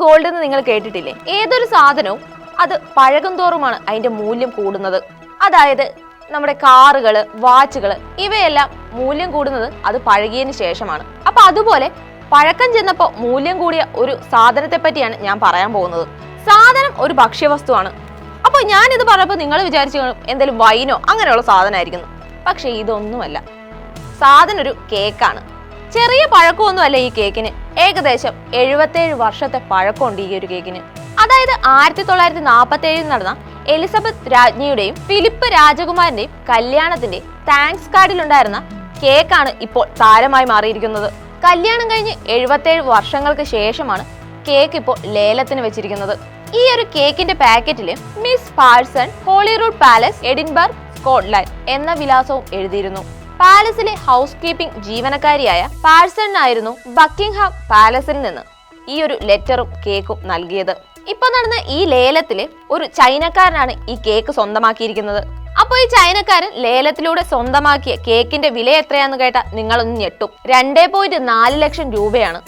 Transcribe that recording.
Gold എന്ന് നിങ്ങൾ കേട്ടിട്ടില്ലേ? ഏതൊരു സാധനവും അത് പഴകും തോറുമാണ് അതിന്റെ മൂല്യം കൂടുന്നത്. അതായത് നമ്മുടെ കാറുകൾ വാച്ചുകൾ ഇവയെല്ലാം മൂല്യം കൂടുന്നത് അത് പഴകിയതിന് ശേഷമാണ്. അപ്പൊ അതുപോലെ പഴക്കം ചെന്നപ്പോൾ മൂല്യം കൂടിയ ഒരു സാധനത്തെ പറ്റിയാണ് ഞാൻ പറയാൻ പോകുന്നത്. സാധനം ഒരു ഭക്ഷ്യവസ്തുവാണ്. അപ്പോൾ ഇത് പറഞ്ഞപ്പോൾ നിങ്ങൾ വിചാരിച്ചു എന്തെങ്കിലും വൈനോ അങ്ങനെയുള്ള സാധനമായിരിക്കുന്നു. പക്ഷേ ഇതൊന്നുമല്ല. സാധനം ഒരു കേക്കാണ് ചെറിയ പഴക്കമൊന്നുമല്ല ഈ കേക്കിന്. ഏകദേശം എഴുപത്തേഴ് വർഷത്തെ പഴക്കമുണ്ട് ഈ ഒരു കേക്കിന്. അതായത് ആയിരത്തി തൊള്ളായിരത്തി നാൽപ്പത്തി ഏഴിൽ നടന്ന എലിസബത്ത് രാജ്ഞിയുടെയും ഫിലിപ്പ് രാജകുമാരന്റെയും കല്യാണത്തിന്റെ താങ്ക്സ് കാർഡിലുണ്ടായിരുന്ന കേക്കാണ് ഇപ്പോൾ താരമായി മാറിയിരിക്കുന്നത്. കല്യാണം കഴിഞ്ഞ് എഴുപത്തേഴ് വർഷങ്ങൾക്ക് ശേഷമാണ് കേക്ക് ഇപ്പോൾ ലേലത്തിന് വെച്ചിരിക്കുന്നത്. ഈ ഒരു കേക്കിന്റെ പാക്കറ്റിൽ Miss Parson Holyrood Palace Edinburgh Scotland എന്ന വിലാസവും എഴുതിയിരുന്നു. പാലസിലെ ഹൗസ് കീപ്പിംഗ് ജീവനക്കാരിയായ പാഴ്സണിനായിരുന്നു ബക്കിംഗ്ഹാം പാലസിൽ നിന്ന് ഈ ഒരു ലെറ്ററും കേക്കും നൽകിയത്. ഇപ്പൊ നടന്ന ഈ ലേലത്തിൽ ഒരു ചൈനക്കാരനാണ് ഈ കേക്ക് സ്വന്തമാക്കിയിരിക്കുന്നത്. അപ്പോൾ ഈ ചൈനക്കാരൻ ലേലത്തിലൂടെ സ്വന്തമാക്കിയ കേക്കിന്റെ വില എത്രയാന്ന് കേട്ടാ നിങ്ങളൊന്ന് ഞെട്ടും. രണ്ടേ പോയിന്റ് നാല് ലക്ഷം രൂപയാണ്.